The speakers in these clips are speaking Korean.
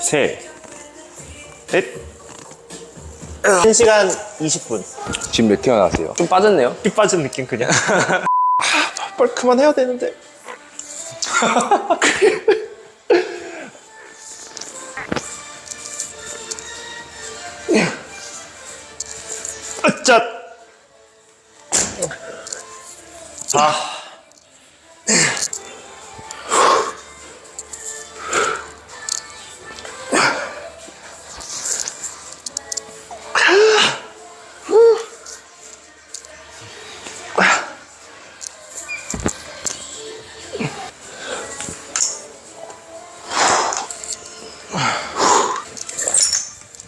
셋, 넷. 1시간 20분. 지금 몇 킬로 나세요? 좀 빠졌네요. 삐 빠진 느낌 그냥. 아, 빨리 그만해야 되는데. 으짜. 아.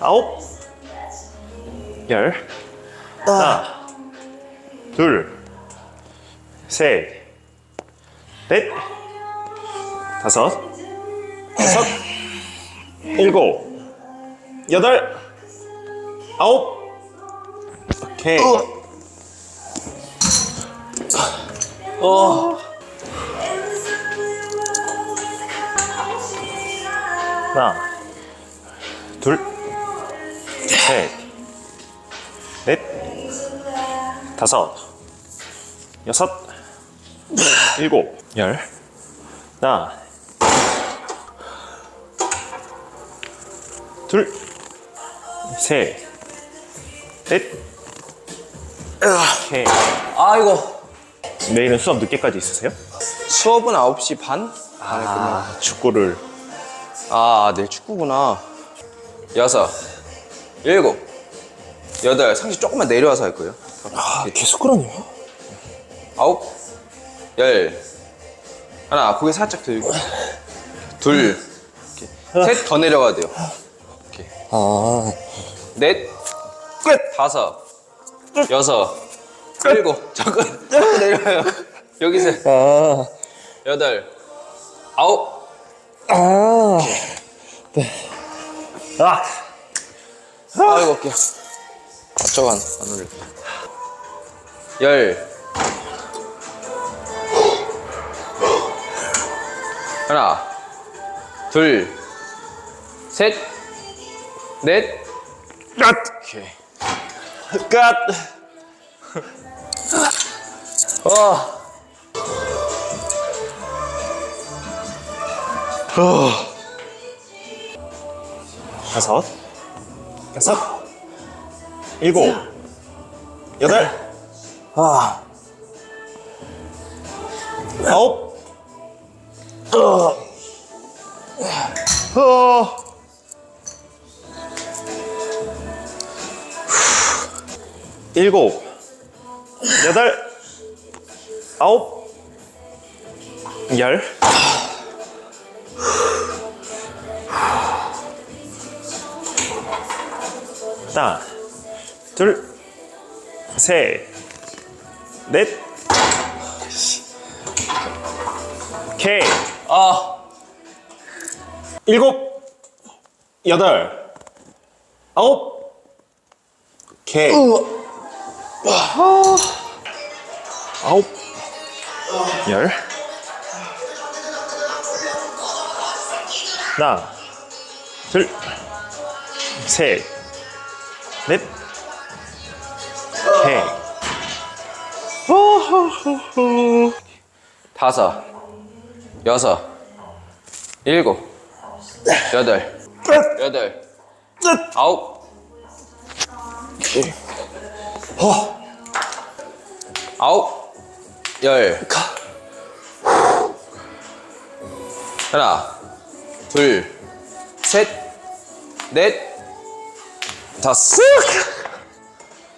아홉, 열, 하나, 둘, 셋, 넷, 다섯, 여섯, 일곱, 여덟, 아홉, 오케이. 어. 하나, 셋, 넷, 다섯, 여섯, 일곱, 열. 하나, 둘, 셋, 넷. 오케이. 아이고. 내일은 수업 늦게까지 있으세요? 수업은 9시 반? 아, 축구를. 아, 내일 축구구나. 여섯, 일곱, 여덟. 상시 조금만 내려와서 할 거예요. 아, 계속 그러네요. 아홉, 열. 하나, 고개 살짝 들고. 둘, 셋 더 내려가야 돼요. 이렇게. 아, 넷, 끝. 다섯, 여섯, 일곱. 자꾸 자꾸 내려요. 여기서 아, 여덟, 아홉. 아. 아, 아이고 어깨. 아, 저거 안, 안 올려. 열. 하나, 둘, 셋, 넷. 끝. 오케이. 끝. 어. 다섯, 여섯, 일곱, 여덟, 아, 아홉, 어, 어, 일곱, 여덟, 아홉, 열. 하나, 둘, 셋, 넷, 오케이. 아. 일곱, 여덟, 아홉, 오케이. 아, 아홉, 열. 하나, 둘, 셋, 넷, 오케이. 호호호호. 다섯, 여섯, 일곱, 여덟, 여덟, 아홉, 아홉, 열. 하나, 둘, 셋, 넷, 다섯.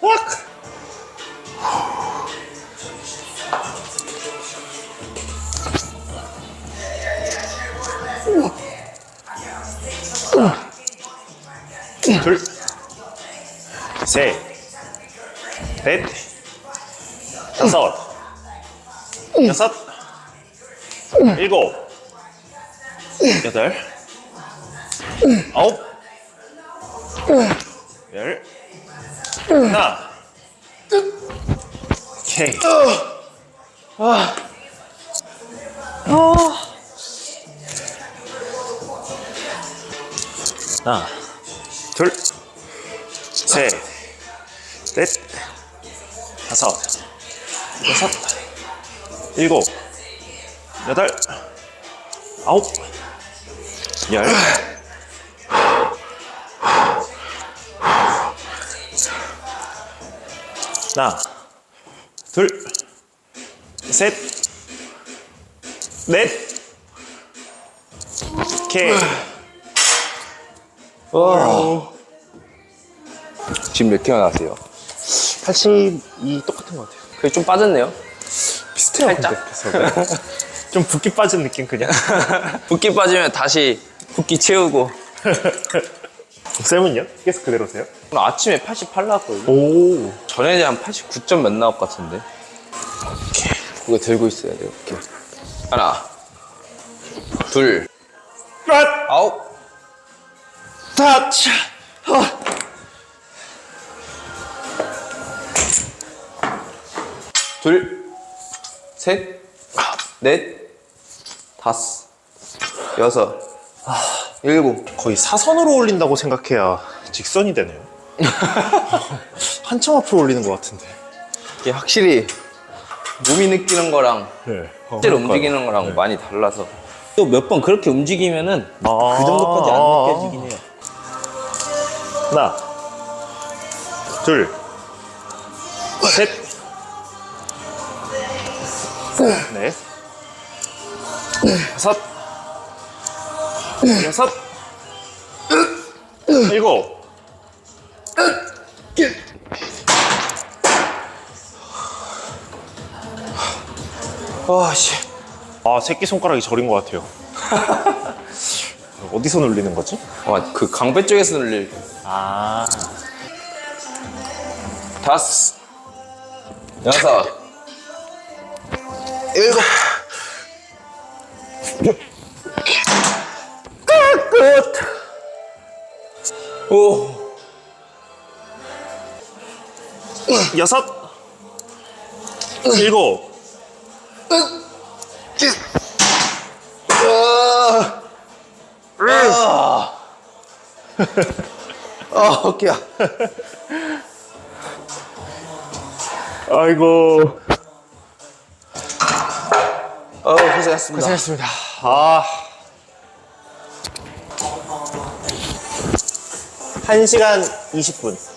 악! 둘, 셋, 넷, 다섯, 여섯, 일곱, 여덟, 아홉, 열, 하나, 오케이. 하나, 둘, 셋, 넷, 다섯, 여섯, 일곱, 여덟, 아홉, 열. 하나, 둘, 셋, 넷, 오케이. 지금 몇 킬로 나왔어요? 82 똑같은 것 같아요. 그게 좀 빠졌네요. 비슷해요. 살짝? 좀 붓기 빠진 느낌 그냥. 붓기 빠지면 다시 붓기 채우고. 쌤은요? 계속 그대로세요? 오늘 아침에 88 나왔거든요. 오. 전에 한 89점 몇 나올 것 같은데. 그거 들고 있어야 돼요. 이렇게. 하나, 둘, 끝! 아홉, 타치! 둘, 셋, 넷, 다섯, 여섯, 일곱. 거의 사선으로 올린다고 생각해야 직선이 되네요. 한참 앞으로 올리는 것 같은데. 이게 확실히 몸이 느끼는 거랑 네. 실제로 움직이는 거랑 많이 달라서 또 몇 번 그렇게 움직이면은 아. 그 정도까지 안 느껴지긴 해요. 하나, 둘, 셋, 넷, 다섯, 여섯, 일곱, 와, 씨. 아 새끼 손가락이 저린 것 같아요. 어디서 눌리는 거지? 와, 그 강배 쪽에서 눌릴 아, 다섯, 여섯, 일곱. 끝. 오. 여섯, 일곱, 아, 어깨야. 아이고. 어, 고생했습니다. 고생했습니다. 아. 1시간 20분.